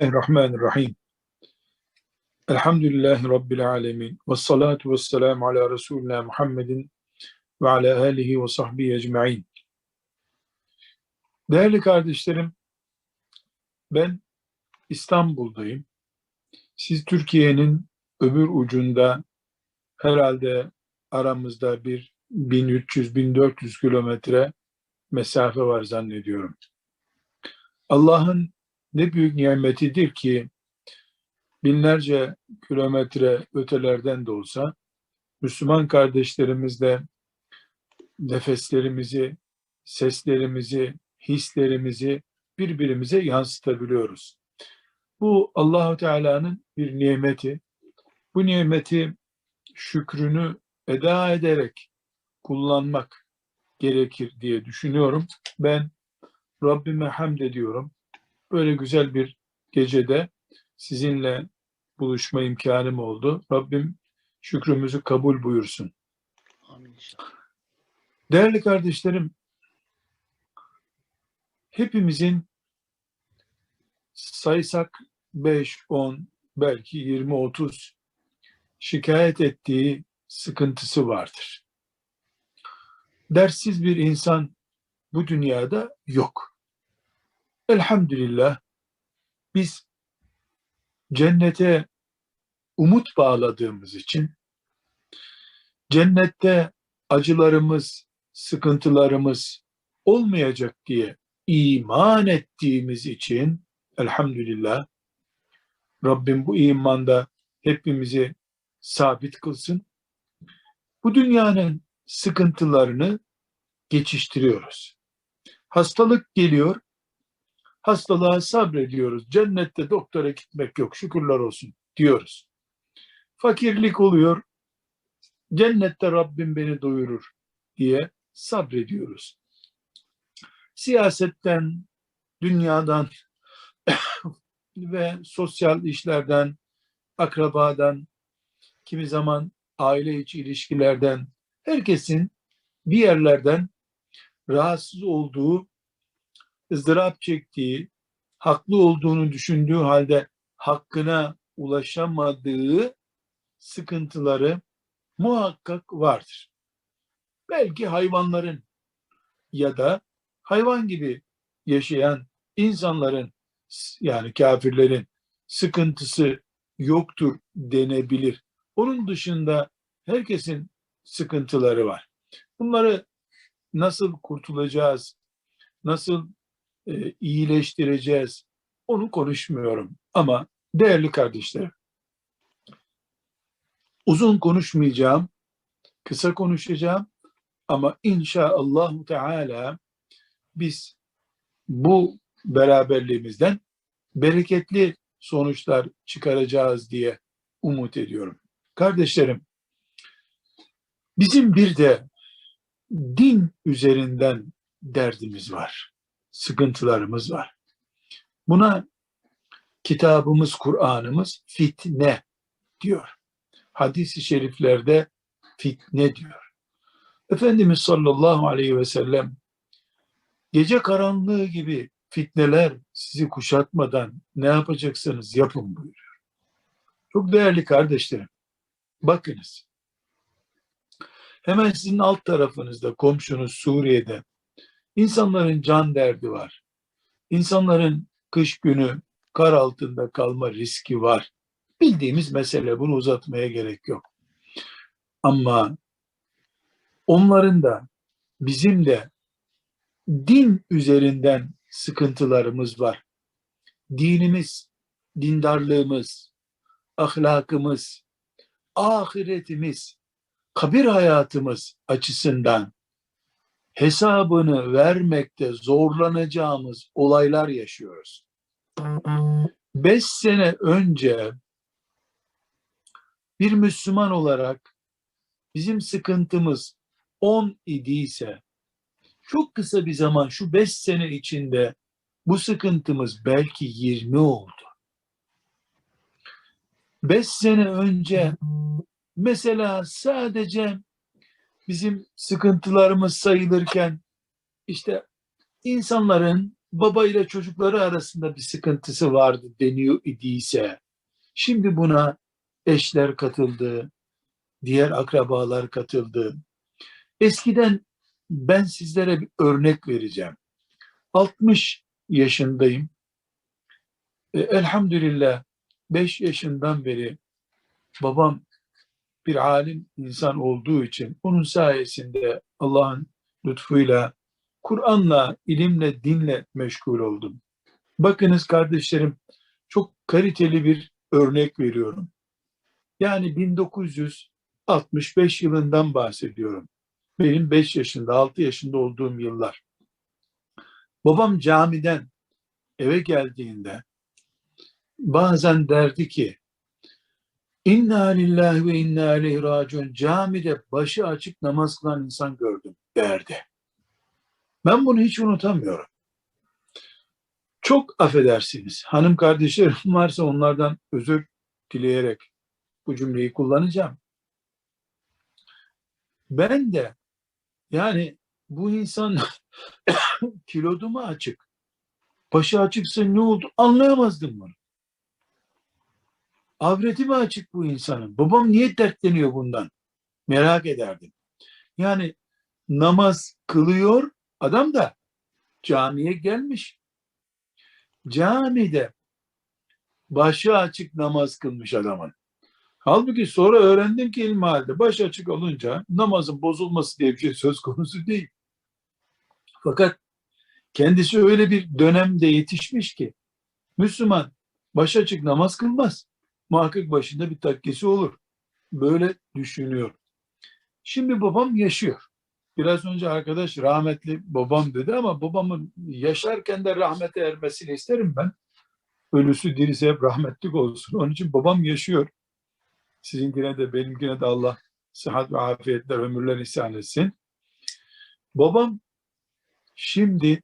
Bismillahirrahmanirrahim. Elhamdülillahi Rabbil alemin. Ve salatu ve selamu ala Resulina Muhammedin ve ala alihi ve sahbihi ecma'in. Değerli kardeşlerim, ben İstanbul'dayım. Siz Türkiye'nin öbür ucunda herhalde aramızda bir 1300-1400 kilometre mesafe var zannediyorum. Allah'ın ne büyük nimetidir ki binlerce kilometre ötelerden de olsa Müslüman kardeşlerimizle nefeslerimizi, seslerimizi, hislerimizi birbirimize yansıtabiliyoruz. Bu Allahu Teala'nın bir nimeti. Bu nimeti şükrünü eda ederek kullanmak gerekir diye düşünüyorum. Ben Rabbime hamd ediyorum. Böyle güzel bir gecede sizinle buluşma imkanım oldu. Rabbim şükrümüzü kabul buyursun. Amin inşallah. Değerli kardeşlerim, hepimizin saysak 5, 10, belki 20, 30 şikayet ettiği sıkıntısı vardır. Dersiz bir insan bu dünyada yok. Elhamdülillah biz cennete umut bağladığımız için cennette acılarımız, sıkıntılarımız olmayacak diye iman ettiğimiz için elhamdülillah Rabbim bu imanda hepimizi sabit kılsın. Bu dünyanın sıkıntılarını geçiştiriyoruz. Hastalık geliyor, hastalığa sabrediyoruz. Cennette doktora gitmek yok, şükürler olsun diyoruz. Fakirlik oluyor, cennette Rabbim beni doyurur diye sabrediyoruz. Siyasetten, dünyadan ve sosyal işlerden, akrabadan, kimi zaman aile içi ilişkilerden, herkesin bir yerlerden rahatsız olduğu, ızdırap çektiği, haklı olduğunu düşündüğü halde hakkına ulaşamadığı sıkıntıları muhakkak vardır. Belki hayvanların ya da hayvan gibi yaşayan insanların yani kafirlerin sıkıntısı yoktur denebilir. Onun dışında herkesin sıkıntıları var. Bunları nasıl kurtulacağız, nasıl e, iyileştireceğiz onu konuşmuyorum. Ama değerli kardeşlerim, uzun konuşmayacağım, kısa konuşacağım ama inşallah Teala biz bu beraberliğimizden bereketli sonuçlar çıkaracağız diye umut ediyorum. Kardeşlerim, bizim bir de din üzerinden derdimiz var, sıkıntılarımız var. Buna kitabımız, Kur'an'ımız fitne diyor. Hadis-i şeriflerde fitne diyor. Efendimiz sallallahu aleyhi ve sellem gece karanlığı gibi fitneler sizi kuşatmadan ne yapacaksınız yapın buyuruyor. Çok değerli kardeşlerim, bakınız. Hemen sizin alt tarafınızda komşunuz Suriye'de insanların can derdi var. İnsanların kış günü kar altında kalma riski var. Bildiğimiz mesele bunu uzatmaya gerek yok. Ama onların da bizim de din üzerinden sıkıntılarımız var. Dinimiz, dindarlığımız, ahlakımız, ahiretimiz, kabir hayatımız açısından hesabını vermekte zorlanacağımız olaylar yaşıyoruz. Beş sene önce bir Müslüman olarak bizim sıkıntımız 10 idiyse çok kısa bir zaman şu 5 sene içinde bu sıkıntımız belki 20 oldu. 5 sene önce mesela sadece bizim sıkıntılarımız sayılırken işte insanların baba ile çocukları arasında bir sıkıntısı vardı deniyor idiyse, şimdi buna eşler katıldı, diğer akrabalar katıldı. Eskiden ben sizlere bir örnek vereceğim. 60 yaşındayım. E, elhamdülillah 5 yaşından beri babam bir alim insan olduğu için onun sayesinde Allah'ın lütfuyla Kur'an'la, ilimle, dinle meşgul oldum. Bakınız kardeşlerim çok kaliteli bir örnek veriyorum. Yani 1965 yılından bahsediyorum. Benim 5 yaşında, 6 yaşında olduğum yıllar. Babam camiden eve geldiğinde bazen derdi ki İnna lillahi ve inna ileyhi raciun camide başı açık namaz kılan insan gördüm derdi. Ben bunu hiç unutamıyorum. Çok affedersiniz. Hanım kardeşlerim varsa onlardan özür dileyerek bu cümleyi kullanacağım. Ben de yani bu insan kilodu mu açık? Başı açıksa ne oldu? Anlayamazdım bunu. Avreti mi açık bu insanın? Babam niye dertleniyor bundan? Merak ederdim. Yani namaz kılıyor adam da camiye gelmiş. Camide başı açık namaz kılmış adamın. Halbuki sonra öğrendim ki ilmihalde baş açık olunca namazın bozulması diye bir şey söz konusu değil. Fakat kendisi öyle bir dönemde yetişmiş ki Müslüman baş açık namaz kılmaz. Muhakkak başında bir takkesi olur. Böyle düşünüyor. Şimdi babam yaşıyor. Biraz önce arkadaş rahmetli babam dedi ama babamın yaşarken de rahmete ermesini isterim ben. Ölüsü dirisi hep rahmetlik olsun. Onun için babam yaşıyor. Sizinkine de benimkine de Allah sıhhat ve afiyetler, ömürler ihsan etsin. Babam şimdi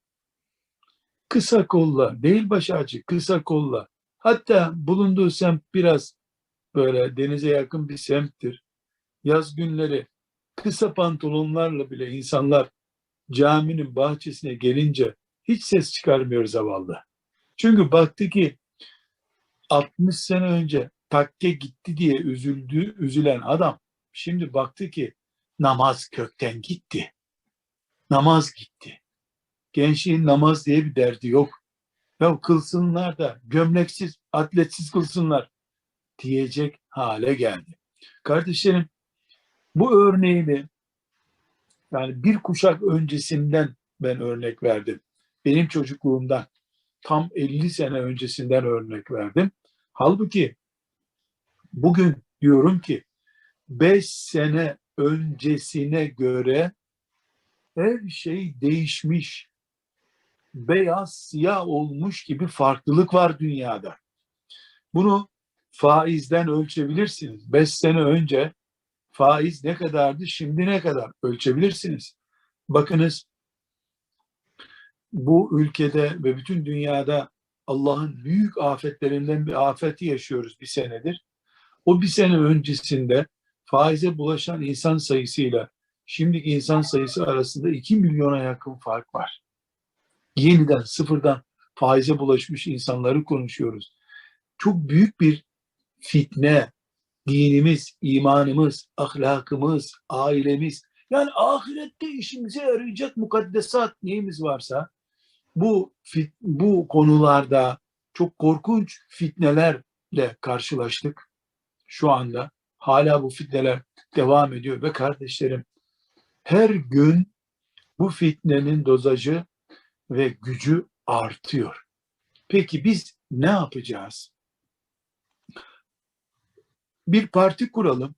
kısa kolla, değil başı açık, kısa kolla. Hatta bulunduğu semt biraz böyle denize yakın bir semttir. Yaz günleri kısa pantolonlarla bile insanlar caminin bahçesine gelince hiç ses çıkarmıyor zavallı. Çünkü baktı ki 60 sene önce takke gitti diye üzüldü, üzülen adam şimdi baktı ki namaz kökten gitti. Namaz gitti. Gençliğin namaz diye bir derdi yok. Ya kılsınlar da gömleksiz, atletsiz kılsınlar diyecek hale geldi. Kardeşlerim bu örneğini yani bir kuşak öncesinden ben örnek verdim. Benim çocukluğumdan tam 50 sene öncesinden örnek verdim. Halbuki bugün diyorum ki 5 sene öncesine göre her şey değişmiş. Beyaz siyah olmuş gibi farklılık var dünyada. Bunu faizden ölçebilirsiniz. 5 sene önce faiz ne kadardı, şimdi ne kadar ölçebilirsiniz. Bakınız bu ülkede ve bütün dünyada Allah'ın büyük afetlerinden bir afeti yaşıyoruz bir senedir. O bir sene öncesinde faize bulaşan insan sayısıyla şimdiki insan sayısı arasında 2 milyona yakın fark var. Yeniden sıfırdan faize bulaşmış insanları konuşuyoruz. Çok büyük bir fitne, dinimiz, imanımız, ahlakımız, ailemiz, yani ahirette işimize yarayacak mukaddesat neyimiz varsa bu fit, bu konularda çok korkunç fitnelerle karşılaştık şu anda. Hala bu fitneler devam ediyor ve kardeşlerim her gün bu fitnenin dozajı ve gücü artıyor. Peki biz ne yapacağız? Bir parti kuralım.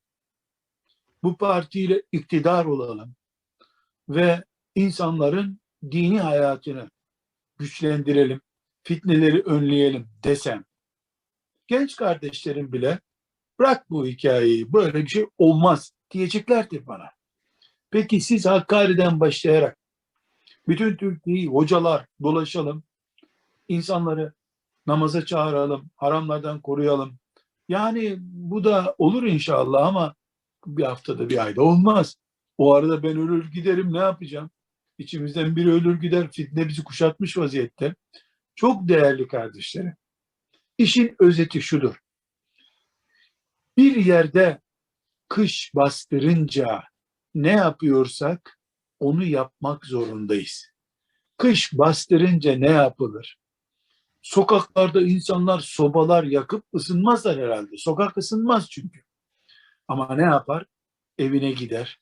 Bu partiyle iktidar olalım ve insanların dini hayatını güçlendirelim, fitneleri önleyelim desem, genç kardeşlerim bile bırak bu hikayeyi, böyle bir şey olmaz diyeceklerdir bana. Peki siz Hakkari'den başlayarak bütün Türkiye'yi hocalar dolaşalım, insanları namaza çağıralım, haramlardan koruyalım. Yani bu da olur inşallah ama bir haftada bir ayda olmaz. O arada ben ölür giderim ne yapacağım? İçimizden biri ölür gider. Fitne bizi kuşatmış vaziyette. Çok değerli kardeşlerim. İşin özeti şudur. Bir yerde kış bastırınca ne yapıyorsak onu yapmak zorundayız. Kış bastırınca ne yapılır? Sokaklarda insanlar sobalar yakıp ısınmazlar herhalde. Sokak ısınmaz çünkü. Ama ne yapar? Evine gider.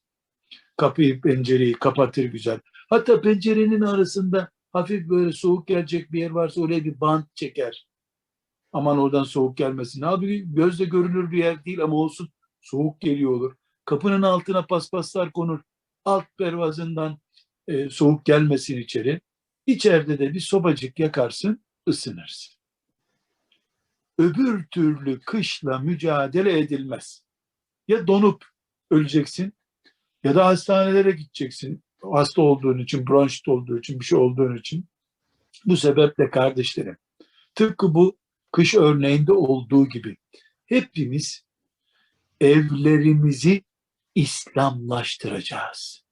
Kapıyı pencereyi kapatır güzel. Hatta pencerenin arasında hafif böyle soğuk gelecek bir yer varsa oraya bir bant çeker. Aman oradan soğuk gelmesin. Abi gözle görülür bir yer değil ama olsun soğuk geliyor olur. Kapının altına paspaslar konur. Alt pervazından e, soğuk gelmesin içeri. İçeride de bir sobacık yakarsın, ısınırsın. Öbür türlü kışla mücadele edilmez. Ya donup öleceksin ya da hastanelere gideceksin. Hasta olduğun için, bronşit olduğu için, bir şey olduğun için. Bu sebeple kardeşlerim, tıpkı bu kış örneğinde olduğu gibi hepimiz evlerimizi İslamlaştıracağız.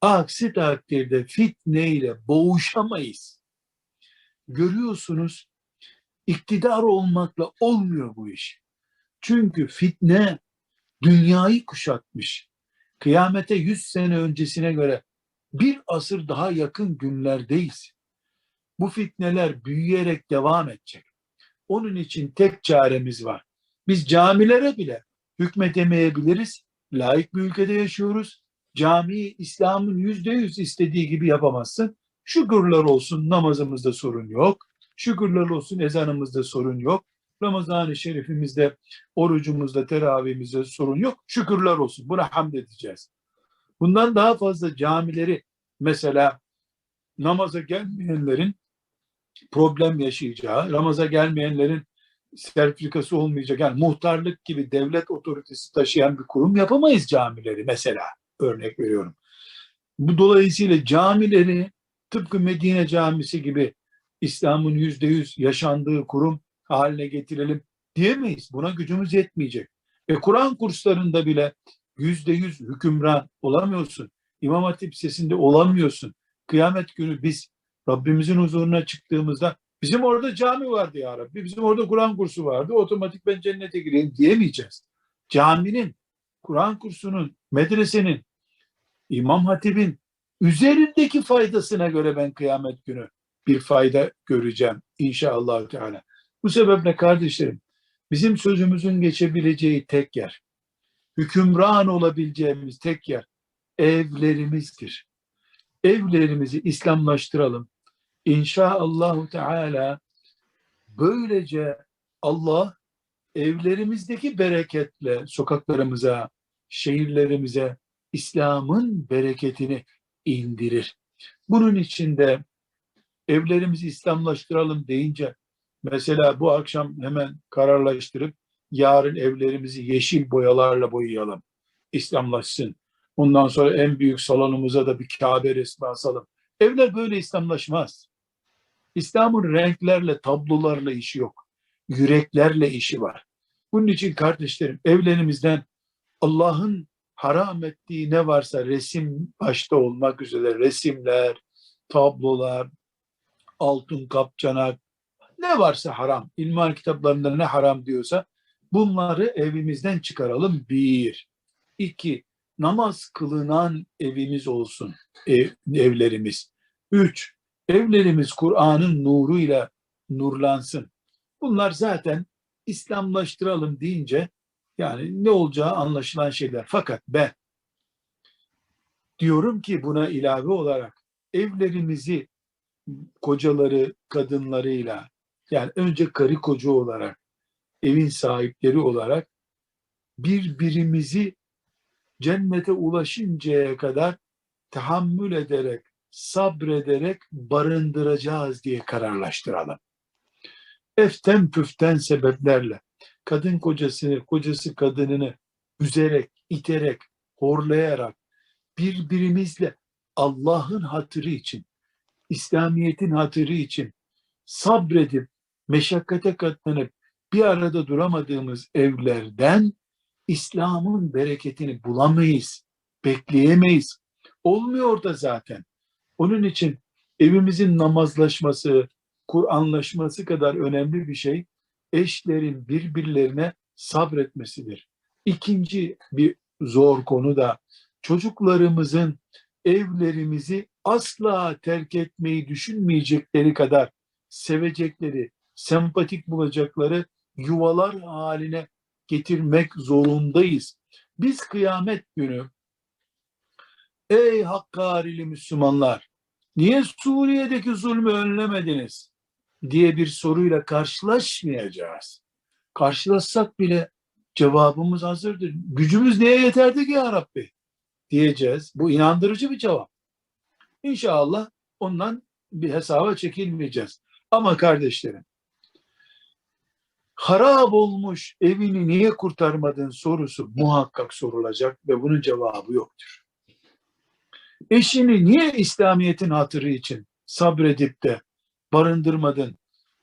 Aksi takdirde fitneyle boğuşamayız. Görüyorsunuz iktidar olmakla olmuyor bu iş. Çünkü fitne dünyayı kuşatmış. Kıyamete yüz sene öncesine göre bir asır daha yakın günlerdeyiz. Bu fitneler büyüyerek devam edecek. Onun için tek çaremiz var. Biz camilere bile hükmedemeyebiliriz. Layık bir ülkede yaşıyoruz. Camiyi İslam'ın yüzde yüz istediği gibi yapamazsın. Şükürler olsun namazımızda sorun yok. Şükürler olsun ezanımızda sorun yok. Ramazan-ı Şerifimizde, orucumuzda, teravihimizde sorun yok. Şükürler olsun. Buna hamd edeceğiz. Bundan daha fazla camileri mesela namaza gelmeyenlerin problem yaşayacağı, Ramaz'a gelmeyenlerin sertifikası olmayacak. Yani muhtarlık gibi devlet otoritesi taşıyan bir kurum yapamayız camileri mesela örnek veriyorum. Bu dolayısıyla camileri tıpkı Medine camisi gibi İslam'ın yüzde yüz yaşandığı kurum haline getirelim diyemeyiz. Buna gücümüz yetmeyecek. E Kur'an kurslarında bile yüzde yüz hükümran olamıyorsun. İmam Hatip sesinde olamıyorsun. Kıyamet günü biz Rabbimizin huzuruna çıktığımızda bizim orada cami vardı ya Rabbi, bizim orada Kur'an kursu vardı, otomatik ben cennete gireyim diyemeyeceğiz. Caminin, Kur'an kursunun, medresenin, İmam Hatip'in üzerindeki faydasına göre ben kıyamet günü bir fayda göreceğim inşallah Teala. Bu sebeple kardeşlerim bizim sözümüzün geçebileceği tek yer, hükümran olabileceğimiz tek yer evlerimizdir. Evlerimizi İslamlaştıralım. İnşaallahu Teala böylece Allah evlerimizdeki bereketle sokaklarımıza, şehirlerimize İslam'ın bereketini indirir. Bunun için de evlerimizi İslamlaştıralım deyince mesela bu akşam hemen kararlaştırıp yarın evlerimizi yeşil boyalarla boyayalım. İslamlaşsın. Ondan sonra en büyük salonumuza da bir Kabe resmi asalım. Evler böyle İslamlaşmaz. İslam'ın renklerle, tablolarla işi yok. Yüreklerle işi var. Bunun için kardeşlerim evlerimizden Allah'ın haram ettiği ne varsa resim başta olmak üzere resimler, tablolar, altın kapçanak, ne varsa haram. İlmihal kitaplarında ne haram diyorsa bunları evimizden çıkaralım. Bir. iki namaz kılınan evimiz olsun ev, evlerimiz. Üç, evlerimiz Kur'an'ın nuruyla nurlansın. Bunlar zaten İslamlaştıralım deyince yani ne olacağı anlaşılan şeyler. Fakat ben diyorum ki buna ilave olarak evlerimizi kocaları, kadınlarıyla yani önce karı koca olarak evin sahipleri olarak birbirimizi cennete ulaşıncaya kadar tahammül ederek, sabrederek barındıracağız diye kararlaştıralım. Eften püften sebeplerle kadın kocasını, kocası kadınını üzerek, iterek, horlayarak birbirimizle Allah'ın hatırı için, İslamiyet'in hatırı için sabredip, meşakkate katlanıp bir arada duramadığımız evlerden İslam'ın bereketini bulamayız, bekleyemeyiz. Olmuyor da zaten. Onun için evimizin namazlaşması, Kur'anlaşması kadar önemli bir şey eşlerin birbirlerine sabretmesidir. İkinci bir zor konu da çocuklarımızın evlerimizi asla terk etmeyi düşünmeyecekleri kadar sevecekleri, sempatik bulacakları yuvalar haline getirmek zorundayız. Biz kıyamet günü ey Hakkari'li Müslümanlar niye Suriye'deki zulmü önlemediniz diye bir soruyla karşılaşmayacağız. Karşılaşsak bile cevabımız hazırdır. Gücümüz neye yeterdi ki ya Rabbi? Diyeceğiz. Bu inandırıcı bir cevap. İnşallah ondan bir hesaba çekilmeyeceğiz. Ama kardeşlerim, harap olmuş evini niye kurtarmadın sorusu muhakkak sorulacak ve bunun cevabı yoktur. Eşini niye İslamiyet'in hatırı için sabredip de barındırmadın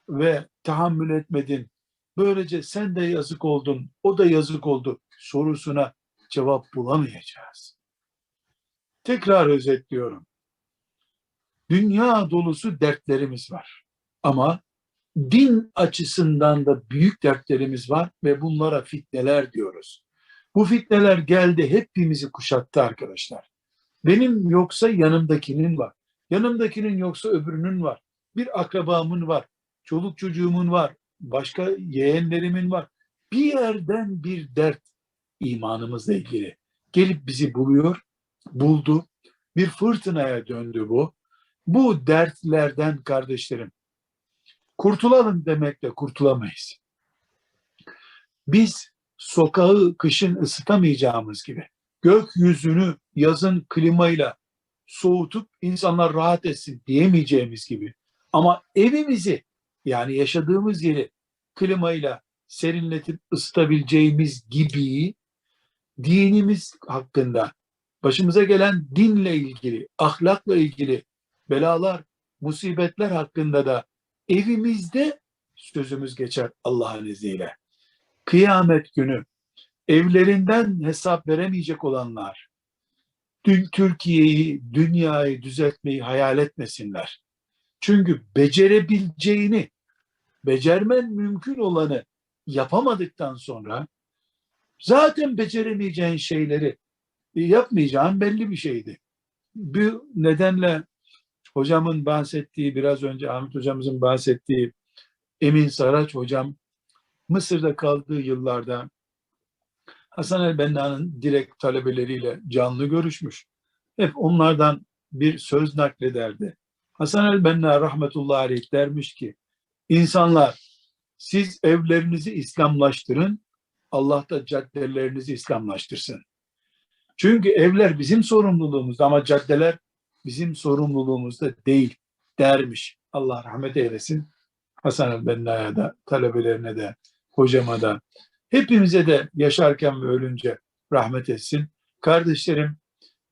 ve tahammül etmedin? Böylece sen de yazık oldun, o da yazık oldu sorusuna cevap bulamayacağız. Tekrar özetliyorum. Dünya dolusu dertlerimiz var. Ama din açısından da büyük dertlerimiz var ve bunlara fitneler diyoruz. Bu fitneler geldi hepimizi kuşattı arkadaşlar. Benim yoksa yanımdakinin var. Yanımdakinin yoksa öbürünün var. Bir akrabamın var. Çoluk çocuğumun var. Başka yeğenlerimin var. Bir yerden bir dert imanımızla ilgili. Gelip bizi buluyor, buldu. Bir fırtınaya döndü bu. Bu dertlerden kardeşlerim kurtulalım demekle kurtulamayız. Biz sokağı kışın ısıtamayacağımız gibi gökyüzünü yazın klimayla soğutup insanlar rahat etsin diyemeyeceğimiz gibi ama evimizi yani yaşadığımız yeri klimayla serinletip ısıtabileceğimiz gibi dinimiz hakkında başımıza gelen dinle ilgili, ahlakla ilgili belalar, musibetler hakkında da evimizde sözümüz geçer Allah'ın izniyle. Kıyamet günü evlerinden hesap veremeyecek olanlar dün Türkiye'yi, dünyayı düzeltmeyi hayal etmesinler. Çünkü becerebileceğini, becermen mümkün olanı yapamadıktan sonra zaten beceremeyeceğin şeyleri yapmayacağın belli bir şeydi. Bu nedenle hocamın bahsettiği, biraz önce Ahmet hocamızın bahsettiği Emin Saraç hocam Mısır'da kaldığı yıllarda Hasan el-Benna'nın direkt talebeleriyle canlı görüşmüş. Hep onlardan bir söz naklederdi. Hasan el-Benna rahmetullahi aleyh dermiş ki, insanlar siz evlerinizi İslamlaştırın, Allah da caddelerinizi İslamlaştırsın. Çünkü evler bizim sorumluluğumuzda ama caddeler bizim sorumluluğumuzda değil dermiş. Allah rahmet eylesin. Hasan el-Benna'ya da, talebelerine de, hocama da, hepimize de yaşarken ve ölünce rahmet etsin. Kardeşlerim,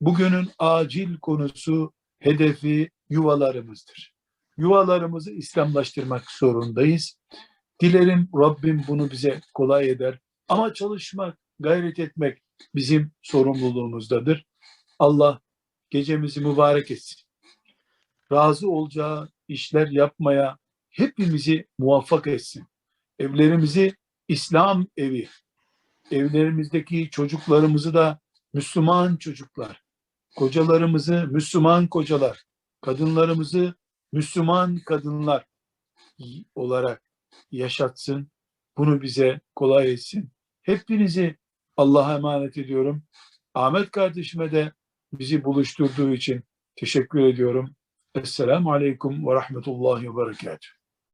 bugünün acil konusu, hedefi yuvalarımızdır. Yuvalarımızı İslamlaştırmak zorundayız. Dilerim Rabbim bunu bize kolay eder. Ama çalışmak, gayret etmek bizim sorumluluğumuzdadır. Allah gecemizi mübarek etsin. Razı olacağı işler yapmaya hepimizi muvaffak etsin. Evlerimizi İslam evi, evlerimizdeki çocuklarımızı da Müslüman çocuklar, kocalarımızı Müslüman kocalar, kadınlarımızı Müslüman kadınlar olarak yaşatsın. Bunu bize kolay etsin. Hepinizi Allah'a emanet ediyorum. Ahmet kardeşime de bizi buluşturduğu için teşekkür ediyorum. Esselamu Aleyküm ve Rahmetullahi ve Berekatuhu.